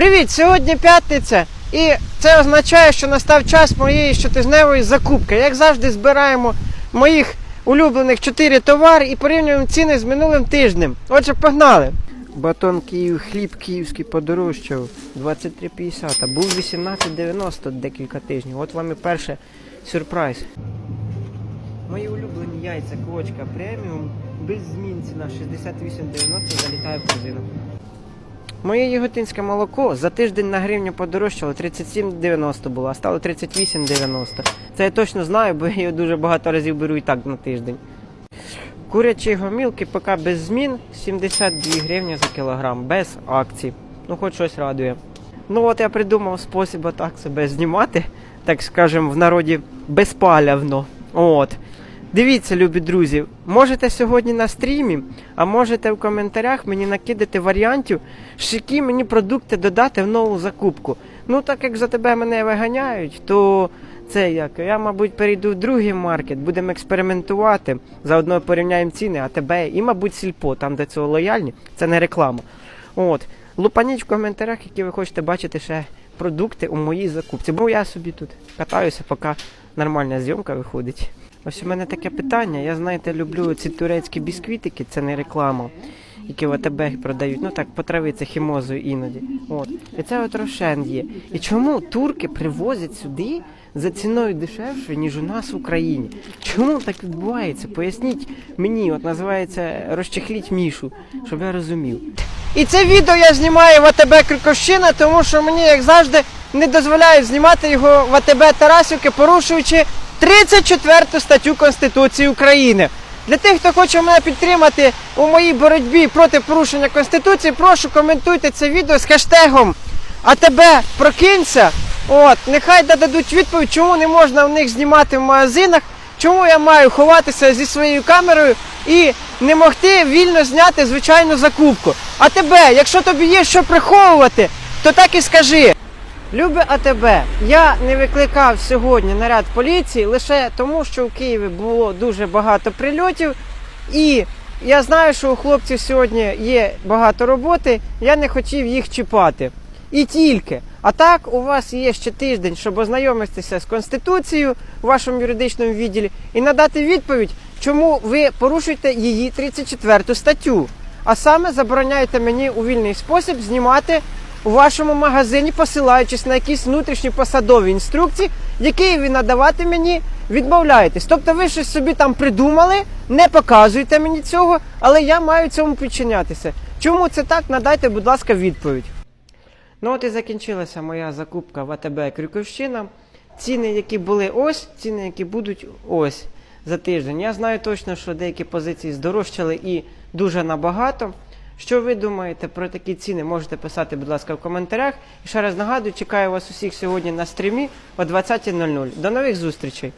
Привіт! Сьогодні п'ятниця, і це означає, що настав час моєї щотижневої закупки. Як завжди, збираємо моїх улюблених 4 товари і порівнюємо ціни з минулим тижнем. Отже, погнали! Батон Київ, хліб київський подорожчав 23,50, а був 18,90 декілька тижнів. От вам і перший сюрприз. Мої улюблені яйця квочка преміум, без змін ціна 68,90 залітає в корзину. Моє яготинське молоко за тиждень на гривню подорожчало 37,90 було, а стало 38,90. Це я точно знаю, бо я його дуже багато разів беру і так на тиждень. Курячі гомілки поки без змін 72 гривні за кілограм, без акцій. Ну, хоч щось радує. Ну от я придумав спосіб так себе знімати, так скажемо, в народі безпалявно. От. Дивіться, любі друзі, можете сьогодні на стрімі, а можете в коментарях мені накидати варіантів, з які мені продукти додати в нову закупку. Ну, так як за тебе мене виганяють, то це як? Я, мабуть, перейду в другий маркет, будемо експериментувати, заодно порівняємо ціни, а тебе і, мабуть, сільпо, там, де цього лояльні, це не реклама. От. Лупаніть в коментарях, які ви хочете бачити ще продукти у моїй закупці. Бо я собі тут катаюся, поки нормальна зйомка виходить. Ось у мене таке питання. Я, знаєте, люблю ці турецькі бісквітики, це не реклама, які в АТБ продають. Ну так, потравиться хімозою іноді. От. І це от рошен є. І чому турки привозять сюди за ціною дешевше, ніж у нас в Україні? Чому так відбувається? Поясніть мені, от називається розчехліть мішу, щоб я розумів. І це відео я знімаю в АТБ Крюковщина, тому що мені, як завжди, не дозволяють знімати його в АТБ Тарасівки, порушуючи 34 статтю Конституції України. Для тих, хто хоче мене підтримати у моїй боротьбі проти порушення Конституції, прошу коментуйте це відео з хештегом АТБ прокинься. От, нехай дадуть відповідь, чому не можна в них знімати в магазинах, чому я маю ховатися зі своєю камерою і не могти вільно зняти звичайну закупку. А тебе, якщо тобі є що приховувати, то так і скажи. Любе АТБ, я не викликав сьогодні наряд поліції лише тому, що в Києві було дуже багато прильотів, і я знаю, що у хлопців сьогодні є багато роботи, я не хотів їх чіпати. І тільки. А так, у вас є ще тиждень, щоб ознайомитися з Конституцією у вашому юридичному відділі і надати відповідь, чому ви порушуєте її 34 статтю. А саме забороняєте мені у вільний спосіб знімати у вашому магазині, посилаючись на якісь внутрішні посадові інструкції, які ви надавати мені відмовляєтесь. Тобто ви щось собі там придумали, не показуєте мені цього, але я маю цьому підчинятися. Чому це так? Надайте, будь ласка, відповідь. Ну от і закінчилася моя закупка в АТБ Крюковщина. Ціни, які були ось, ціни, які будуть ось за тиждень. Я знаю точно, що деякі позиції здорожчали і дуже набагато. Що ви думаєте про такі ціни? Можете писати, будь ласка, в коментарях. І ще раз нагадую, чекаю вас усіх сьогодні на стрімі о 20.00. До нових зустрічей!